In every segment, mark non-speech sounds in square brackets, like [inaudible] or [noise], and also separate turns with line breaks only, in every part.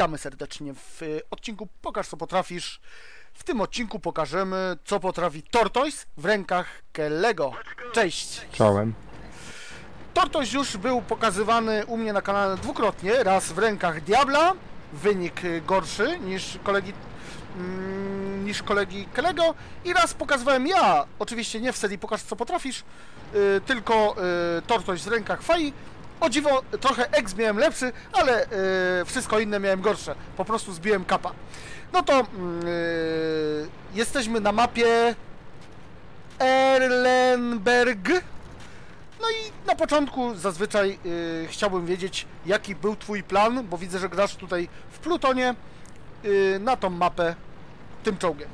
Witamy serdecznie w y, odcinku Pokaż co potrafisz. W tym odcinku pokażemy co potrafi Tortoise w rękach Kellego. Cześć!
Czołem.
Tortoise już był pokazywany u mnie na kanale dwukrotnie. Raz w rękach Diabla, wynik y, gorszy niż kolegi niż kolegi Kellego i raz pokazywałem ja, oczywiście nie w serii Pokaż co potrafisz, y, tylko y, Tortoise w rękach Fai. O dziwo, trochę X miałem lepszy, ale y, wszystko inne miałem gorsze. Po prostu zbiłem kapa. No to mm, y, jesteśmy na mapie Erlenberg. No i na początku zazwyczaj y, chciałbym wiedzieć, jaki był Twój plan, bo widzę, że grasz tutaj w Plutonie na tą mapę tym czołgiem.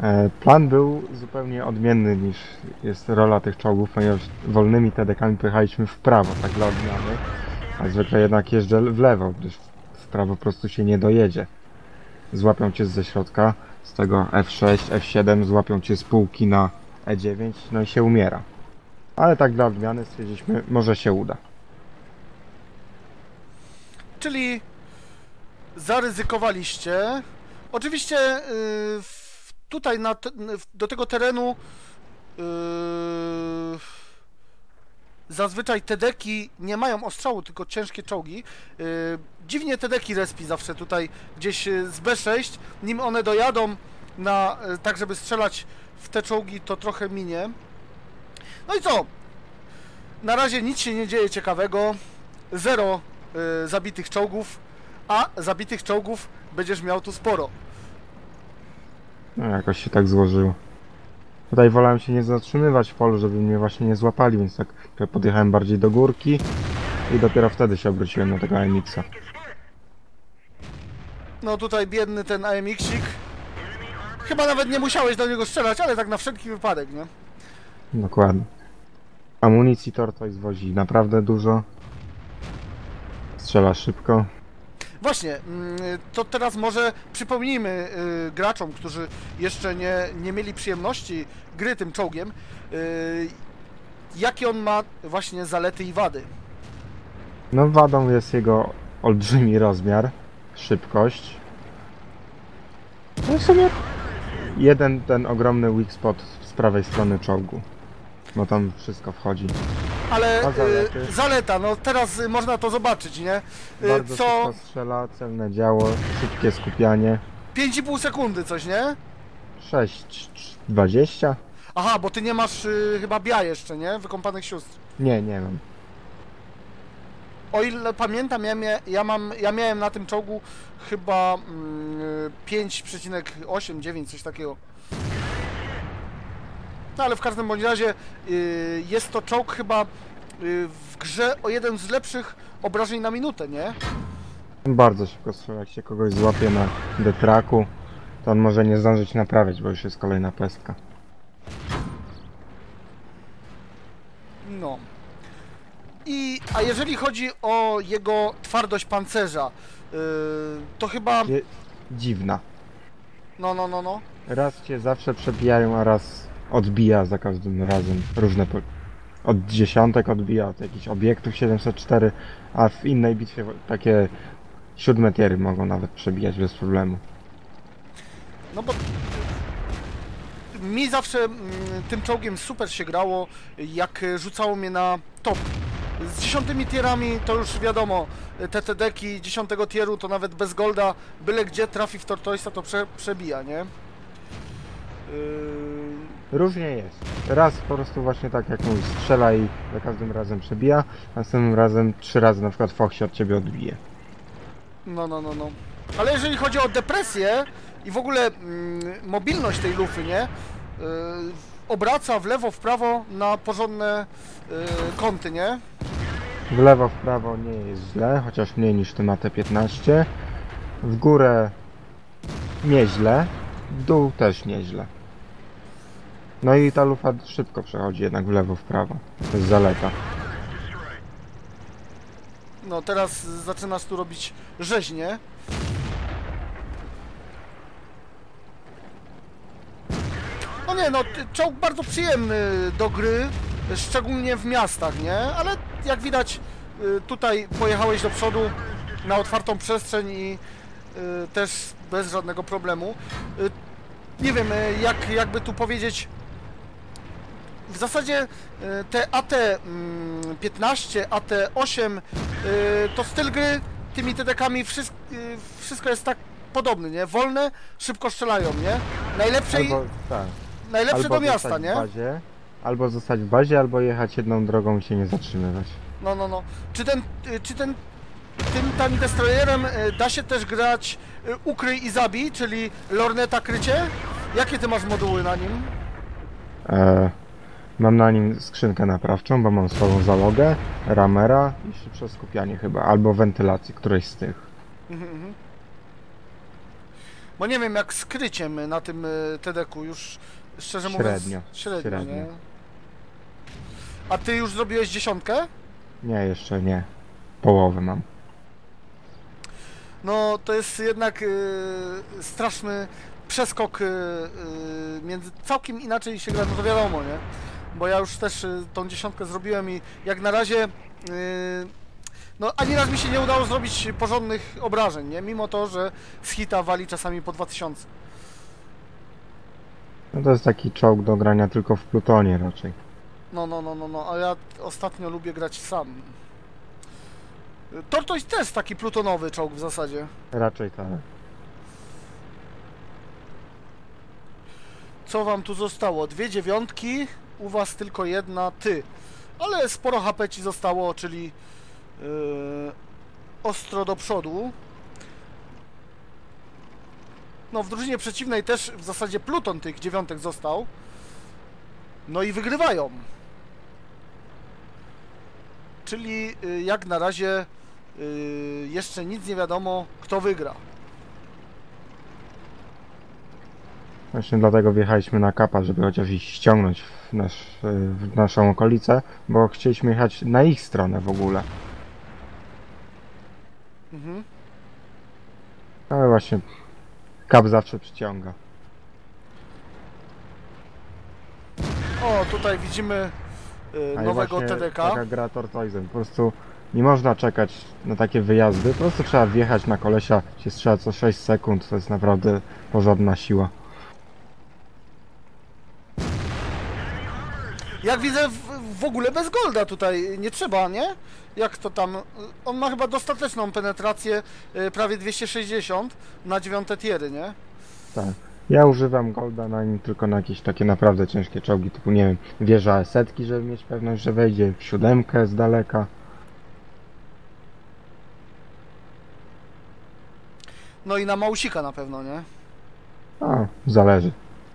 E, Plan był zupełnie odmienny niż jest rola tych czołgów, ponieważ wolnymi TDK-ami pojechaliśmy w prawo, tak dla odmiany. A zwykle jednak jeżdżę w lewo, gdyż w prawo po prostu się nie dojedzie. Złapią cię ze środka, z tego F6, F7, złapią cię z półki na E9, no i się umiera. Ale tak dla odmiany stwierdziliśmy, może się uda.
Czyli zaryzykowaliście. Oczywiście y, tutaj na, do tego terenu y, zazwyczaj tedeki nie mają ostrzału, tylko ciężkie czołgi. Y, dziwnie tedeki respi zawsze tutaj gdzieś z B6. Nim one dojadą na, tak żeby strzelać w te czołgi, to trochę minie. No i co? Na razie nic się nie dzieje ciekawego. Zero y, zabitych czołgów, a zabitych czołgów będziesz miał tu sporo.
No jakoś się tak złożyło. Tutaj wolałem się nie zatrzymywać w polu, żeby mnie właśnie nie złapali, więc tak podjechałem bardziej do górki i dopiero wtedy się obróciłem na tego AMX-a.
No tutaj biedny ten AMX-ik. Chyba nawet nie musiałeś do niego strzelać, ale tak na wszelki wypadek, nie?
Dokładnie. Amunicji Tortoise wozi naprawdę dużo. Strzela szybko.
Właśnie, mm, to teraz może przypomnijmy y, graczom, którzy jeszcze nie, nie mieli przyjemności gry tym czołgiem, y, jakie on ma właśnie zalety i wady.
No wadą jest jego olbrzymi rozmiar, szybkość. No w sumie jeden ten ogromny weak spot z prawej strony czołgu. Bo tam wszystko wchodzi.
Ale
A zalety?
y, zaleta, no teraz y, można to zobaczyć, nie? Y,
Bardzo
Co
szybko strzela, celne działo, szybkie skupianie.
5,5 sekundy coś, nie?
6, 20?
Aha, bo ty nie masz y, chyba bia jeszcze, nie? Wykąpanych sióstr.
Nie, nie wiem.
O ile pamiętam, ja, mia, ja, mam, ja miałem na tym czołgu chyba mm, 5,8, 9, coś takiego. No ale w każdym bądź razie y, jest to czołg chyba y, w grze o jeden z lepszych obrażeń na minutę, nie?
Bardzo szybko strzela, jak się kogoś złapie na detraku, to on może nie zdążyć naprawiać, bo już jest kolejna pestka.
No. I, a jeżeli chodzi o jego twardość pancerza, y, to chyba...
Dziwna.
No, no, no, no.
Raz cię zawsze przebijają, a raz odbija za każdym razem. Różne. Od dziesiątek odbija, od jakichś obiektów 704, a w innej bitwie takie siódme tiery mogą nawet przebijać bez problemu.
No bo mi zawsze mm, tym czołgiem super się grało, jak rzucało mnie na top. Z dziesiątymi tierami to już wiadomo, te TD-ki dziesiątego tieru to nawet bez golda, byle gdzie trafi w Tortoisa to prze, przebija, nie? Yy,
Różnie jest. Raz po prostu właśnie tak jak mówisz, strzela i za każdym razem przebija, następnym razem trzy razy na przykład Fox się od ciebie odbije.
No, no, no, no. Ale jeżeli chodzi o depresję i w ogóle mm, mobilność tej lufy, nie? Yy, obraca w lewo, w prawo na porządne yy, kąty, nie?
W lewo, w prawo nie jest źle, chociaż mniej niż ty na T15. W górę nieźle, w dół też nieźle. No i ta lufa szybko przechodzi jednak w lewo, w prawo. To jest zaleta.
No teraz zaczynasz tu robić rzeźnie. No nie, no czołg bardzo przyjemny do gry, szczególnie w miastach, nie? Ale jak widać y, tutaj pojechałeś do przodu na otwartą przestrzeń i y, też bez żadnego problemu. Y, nie wiem, jak, jakby tu powiedzieć, w zasadzie y, te AT-15, AT-8 y, to styl gry tymi TDK-ami wszystko, wszystko jest tak podobny, nie? Wolne, szybko strzelają, nie? Najlepsze, i-
Albo, tak.
najlepsze
albo
do miasta, nie?
Bazie, albo zostać w bazie, albo jechać jedną drogą i się nie zatrzymywać.
No, no, no. Czy ten, czy ten, tym Tani Destroyerem da się też grać ukryj i zabij, czyli lorneta krycie? Jakie ty masz moduły na nim?
E, mam na nim skrzynkę naprawczą, bo mam swoją załogę, ramera i szybsze skupianie chyba, albo wentylację, którejś z tych.
Mhm, mhm. Bo nie wiem, jak z kryciem na tym y, TDK-u już szczerze mówiąc...
Średnio,
Średnio,
średnio.
nie? A ty już zrobiłeś dziesiątkę?
Nie, jeszcze nie. Połowę mam.
No, to jest jednak y, straszny przeskok y, y, między... Całkiem inaczej się gra, no to wiadomo, nie? Bo ja już też y, tą dziesiątkę zrobiłem i jak na razie... Y, no, ani raz mi się nie udało zrobić porządnych obrażeń, nie? Mimo to, że z hita wali czasami po 2000.
No to jest taki czołg do grania tylko w Plutonie raczej.
No, no, no, no, no, a ja ostatnio lubię grać sam. Tortoise też taki plutonowy czołg w zasadzie.
Raczej tak.
Co wam tu zostało? Dwie dziewiątki, u was tylko jedna ty. Ale sporo HP ci zostało, czyli yy, ostro do przodu. No, w drużynie przeciwnej też w zasadzie pluton tych dziewiątek został. No i wygrywają. Czyli y, jak na razie y, jeszcze nic nie wiadomo, kto wygra.
Właśnie dlatego wjechaliśmy na kapa, żeby chociaż ich ściągnąć w, nasz, w naszą okolicę, bo chcieliśmy jechać na ich stronę w ogóle.
Mhm.
Ale właśnie kap zawsze przyciąga.
O, tutaj widzimy y, nowego TDK.
Taka gra Tortoisem. Po prostu nie można czekać na takie wyjazdy. Po prostu trzeba wjechać na kolesia, się strzela co 6 sekund. To jest naprawdę porządna siła.
Jak widzę, w, w ogóle bez golda tutaj nie trzeba, nie? Jak to tam? On ma chyba dostateczną penetrację, y, prawie 260 na dziewiąte tiery, nie?
Tak. Ja używam Golda na nim tylko na jakieś takie naprawdę ciężkie czołgi, typu nie wiem, wieża setki, żeby mieć pewność, że wejdzie w siódemkę z daleka.
No i na Mausika na pewno, nie?
A, zależy.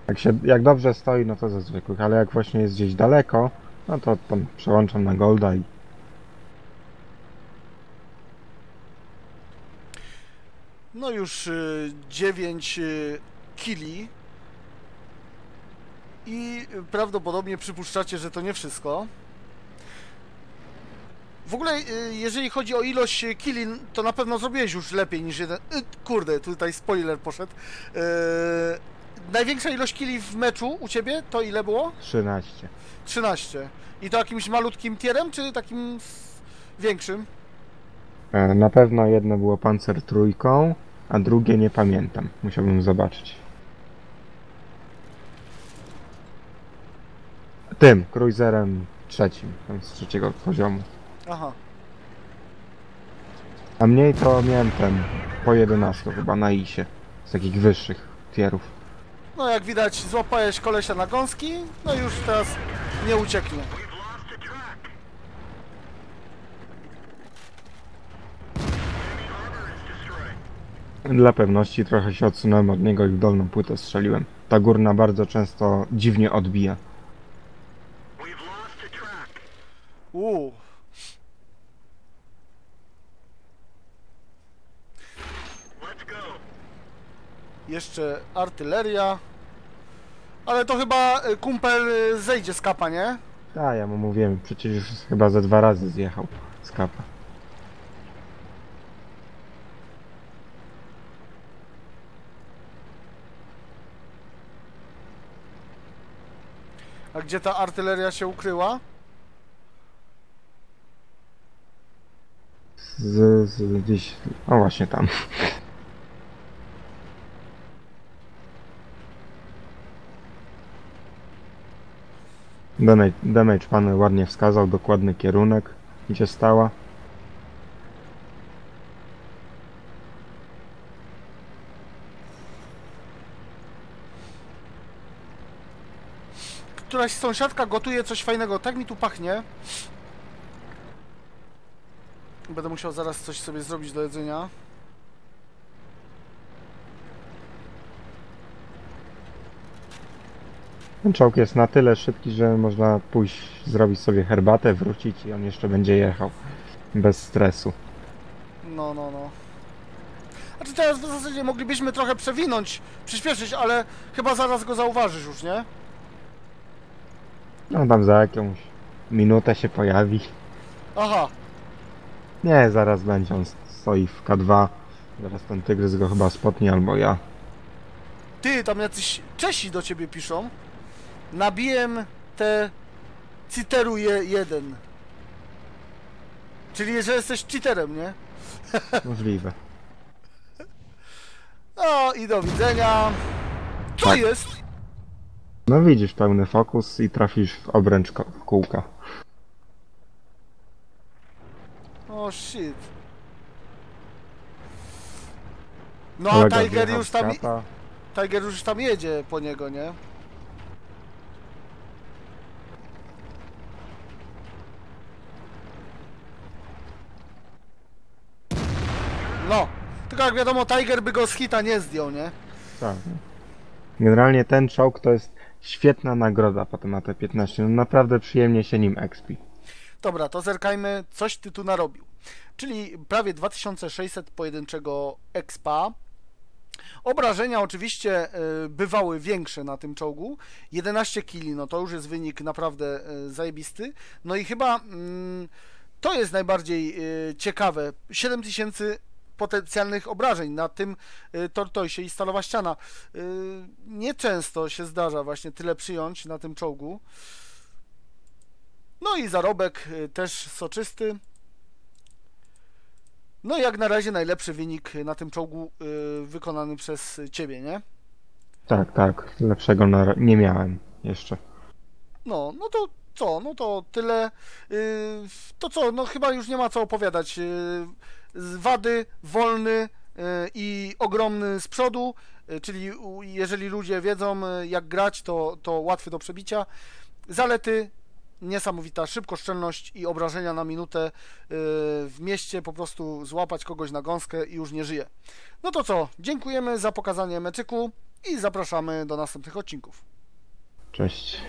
Jak, się, jak dobrze stoi, no to ze zwykłych, ale jak właśnie jest gdzieś daleko, no to tam przełączam na Golda i
No już y, 9 y, kili. I prawdopodobnie przypuszczacie, że to nie wszystko. W ogóle, y, jeżeli chodzi o ilość y, kili, to na pewno zrobiłeś już lepiej niż jeden. Y, kurde, tutaj spoiler poszedł. Największa ilość kili w meczu u ciebie to ile było?
13.
13. I to jakimś malutkim tierem, czy takim większym?
E, Na pewno jedno było pancer trójką, a drugie nie pamiętam. Musiałbym zobaczyć. Tym, cruiserem trzecim, z trzeciego poziomu.
Aha.
A mniej to miałem ten, po 11 chyba na ISie, z takich wyższych tierów.
No jak widać złapałeś kolesia na gąski, no już teraz nie ucieknie.
Dla pewności trochę się odsunąłem od niego i w dolną płytę strzeliłem. Ta górna bardzo często dziwnie odbija.
Uuu. Jeszcze artyleria. Ale to chyba y, kumpel y, zejdzie z kapa, nie?
A ja mu mówiłem, przecież już chyba ze dwa razy zjechał z kapa.
A gdzie ta artyleria się ukryła?
Z, z gdzieś... O właśnie tam. Damage, damage pan ładnie wskazał dokładny kierunek, gdzie stała.
Któraś sąsiadka gotuje coś fajnego, tak mi tu pachnie. Będę musiał zaraz coś sobie zrobić do jedzenia.
Ten czołg jest na tyle szybki, że można pójść, zrobić sobie herbatę, wrócić i on jeszcze będzie jechał. Bez stresu.
No, no, no. Znaczy teraz w zasadzie moglibyśmy trochę przewinąć, przyspieszyć, ale chyba zaraz go zauważysz już, nie?
No tam za jakąś minutę się pojawi.
Aha,
Nie, zaraz będzie on stoi w K2. Zaraz ten tygrys go chyba spotnie albo ja.
ty, tam jacyś Czesi do ciebie piszą. Nabiłem te Citeruje 1. Czyli, że jesteś cheaterem, nie? [laughs]
Możliwe.
No i do widzenia. Co
Tak.
jest?
No widzisz, pełny fokus i trafisz w obręcz kółka.
O shit. No a Tiger już tam. Tiger już tam jedzie po niego, nie? No, tylko jak wiadomo, Tiger by go z hita nie zdjął, nie?
Tak. Generalnie ten czołg to jest świetna nagroda potem na te 15. No naprawdę przyjemnie się nim expi.
Dobra, to zerkajmy, coś ty tu narobił. Czyli prawie 2600 pojedynczego expa. Obrażenia oczywiście y, bywały większe na tym czołgu. 11 kili, no to już jest wynik naprawdę y, zajebisty. No i chyba mm, to jest najbardziej y, ciekawe. 7000 potencjalnych obrażeń na tym y, tortoisie i stalowa ściana. Y, nieczęsto się zdarza właśnie tyle przyjąć na tym czołgu. No i zarobek y, też soczysty. No i jak na razie najlepszy wynik na tym czołgu wykonany przez ciebie, nie?
Tak, tak. Lepszego na... nie miałem jeszcze.
No, no to co? No to tyle. To co? No chyba już nie ma co opowiadać. Z wady, wolny y, i ogromny z przodu, y, czyli jeżeli ludzie wiedzą y, jak grać, to, to łatwy do przebicia. Zalety niesamowita szybkoszczelność i obrażenia na minutę w mieście, po prostu złapać kogoś na gąskę i już nie żyje. No to co? Dziękujemy za pokazanie meczyku i zapraszamy do następnych odcinków.
Cześć.